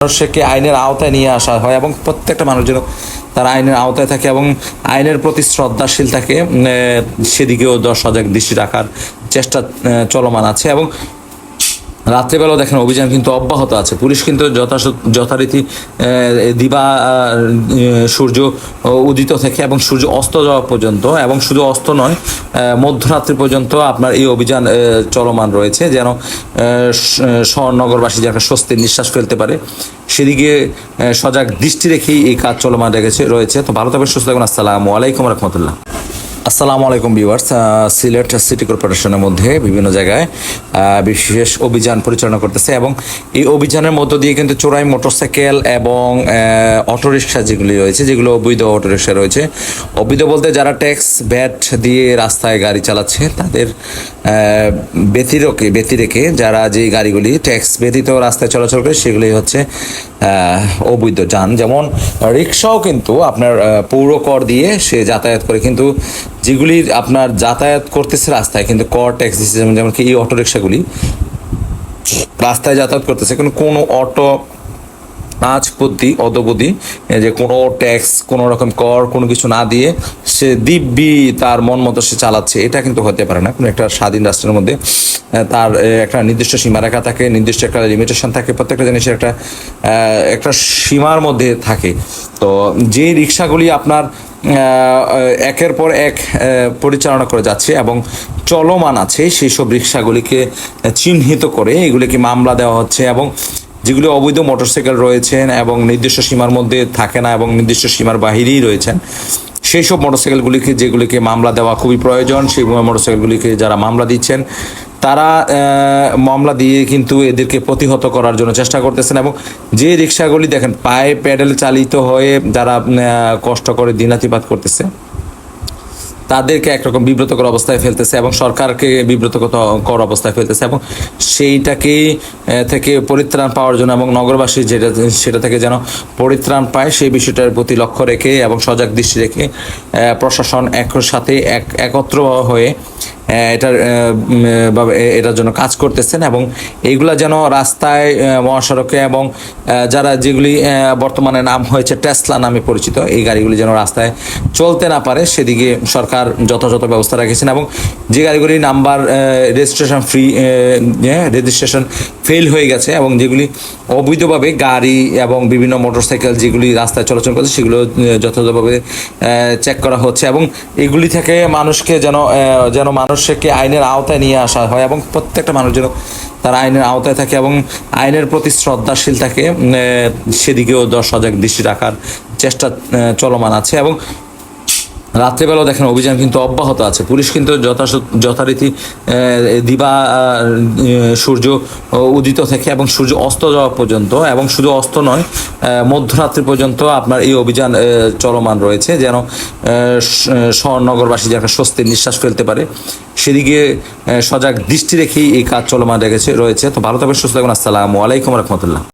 মানুষকে আইনের আওতায় নিয়ে আসা হয় এবং প্রত্যেকটা মানুষ যেন তারা আইনের আওতায় থাকে এবং আইনের প্রতি শ্রদ্ধাশীল থাকে সেদিকেও সজাগ দৃষ্টি রাখার চেষ্টা চলমান আছে এবং রাত্রেবেলাও দেখেন অভিযান কিন্তু অব্যাহত আছে। পুলিশ কিন্তু যথারীতি দিবা সূর্য উদিত থেকে এবং সূর্য অস্ত যাওয়া পর্যন্ত এবং শুধু অস্ত নয় মধ্যরাত্রি পর্যন্ত আপনার এই অভিযান চলমান রয়েছে যেন শহরনগরবাসী যেন স্বস্তির নিঃশ্বাস ফেলতে পারে, সেদিকে সজাগ দৃষ্টি রেখেই এই কাজ চলমান রেখেছে, রয়েছে। তো ভালো থাকবেন, সুস্থ থাকবেন। আসসালামু আলাইকুম রহমতুল্লাহ। আসসালামু আলাইকুম ভিউয়ার্স সিলেট সিটি কর্পোরেশনের মধ্যে বিভিন্ন জায়গায় বিশেষ অভিযান পরিচালনা করতেছে এবং এই অভিযানের মধ্য দিয়ে কিন্তু চোরাই মোটরসাইকেল এবং অটোরিকশা যেগুলি রয়েছে, যেগুলো অবৈধ অটোরিকশা রয়েছে, অবৈধ বলতে যারা ট্যাক্স ব্যাট দিয়ে রাস্তায় গাড়ি চালাচ্ছে, তাদের ব্যতিরকে, ব্যতিরেকে যারা যে গাড়িগুলি ট্যাক্স ব্যতীত রাস্তায় চলাচল করে, সেগুলি হচ্ছে অবৈধ যান। যেমন রিক্সাও কিন্তু আপনার পৌর কর দিয়ে সে যাতায়াত করে, কিন্তু যেগুলি আপনার যাতায়াত করতেছে রাস্তায়, কিন্তু কর ট্যাক্স দিচ্ছে যেমন যেমন কি এই অটো রিক্সাগুলি রাস্তায় যাতায়াত করতেছে, কিন্তু কোনো অটো আজ বুদ্ধি অদবুদ্ধি যে কোনো ট্যাক্স কোনো রকম কর কোনো কিছু না দিয়ে সে দিব্যি তার মন মতো সে চালাচ্ছে, এটা কিন্তু হতে পারে না। কোনো একটা স্বাধীন রাষ্ট্রের মধ্যে তার একটা নির্দিষ্ট সীমারেখা থাকে, নির্দিষ্ট একটা লিমিটেশন থাকে, প্রত্যেকটা জিনিসের একটা একটা সীমার মধ্যে থাকে। তো যে রিক্সাগুলি আপনার একের পর এক পরিচালনা করে যাচ্ছে এবং চলমান আছে সেই সব রিক্সাগুলিকে চিহ্নিত করে এগুলিকে মামলা দেওয়া হচ্ছে এবং যেগুলি অবৈধ মোটরসাইকেল রয়েছেন এবং নির্দিষ্ট সীমার মধ্যে থাকে না এবং নির্দিষ্ট সীমার বাহিরেই রয়েছেন সেই সব মোটরসাইকেলগুলিকে যেগুলিকে মামলা দেওয়া খুবই প্রয়োজন, সেই মোটরসাইকেলগুলিকে যারা মামলা দিচ্ছেন তারা মামলা দিয়ে কিন্তু এদেরকে প্রতিহত করার জন্য চেষ্টা করতেছেন এবং যে রিক্সাগুলি দেখেন, পায়ে প্যাডেল চালিত হয়ে যারা কষ্ট করে দিনাতিপাত করতেছে, তাদেরকে একরকম বিব্রতকর অবস্থায় ফেলতেছে এবং সরকারকে বিব্রতকর অবস্থায় ফেলতেছে এবং সেইটাকেই থেকে পরিত্রাণ পাওয়ার জন্য এবং নগরবাসী যেটা, সেটা থেকে যেন পরিত্রাণ পায়, সেই বিষয়টার প্রতি লক্ষ্য রেখে এবং সজাগ দৃষ্টি রেখে প্রশাসন একর সাথে এক, একত্র হয়ে এটার এটার জন্য কাজ করতেছেন এবং এইগুলা যেন রাস্তায় মহাসড়কে এবং যারা যেগুলি বর্তমানে নাম হয়েছে টেসলা নামে পরিচিত, এই গাড়িগুলি যেন রাস্তায় চলতে না পারে, সেদিকে সরকার যথাযথ ব্যবস্থা রেখেছেন এবং যে গাড়িগুলি number registration free registration fail হয়ে গেছে এবং যেগুলি অবৈধভাবে গাড়ি এবং বিভিন্ন মোটরসাইকেল যেগুলি রাস্তায় চলাচল করছে, সেগুলো যথাযথভাবে চেক করা হচ্ছে এবং এগুলি থেকে মানুষকে যেন যেন যেন মানুষকে আইনের আওতায় নিয়ে আসা হয় এবং প্রত্যেকটা মানুষ যেন তারা আইনের আওতায় থাকে এবং আইনের প্রতি শ্রদ্ধাশীল থাকে সেদিকেও সজাগ দৃষ্টি রাখার চেষ্টা চলমান আছে এবং রাত্রেবেলাও দেখেন অভিযান কিন্তু অব্যাহত আছে। পুলিশ কিন্তু যথাস- যথারীতি দিবা সূর্য উদিত থেকে এবং সূর্য অস্ত যাওয়া পর্যন্ত এবং শুধু অস্ত নয় মধ্যরাত্রি পর্যন্ত আপনার এই অভিযান চলমান রয়েছে যেন শহরনগরবাসী যেন স্বস্তির নিঃশ্বাস ফেলতে পারে সেদিকে সজাগ দৃষ্টি রেখেই এই কাজ চলমান রেখেছে রয়েছে। তো ভালো থাকবেন, সুস্থ থাকবেন। আসসালামু আলাইকুম রহমতুল্লাহ।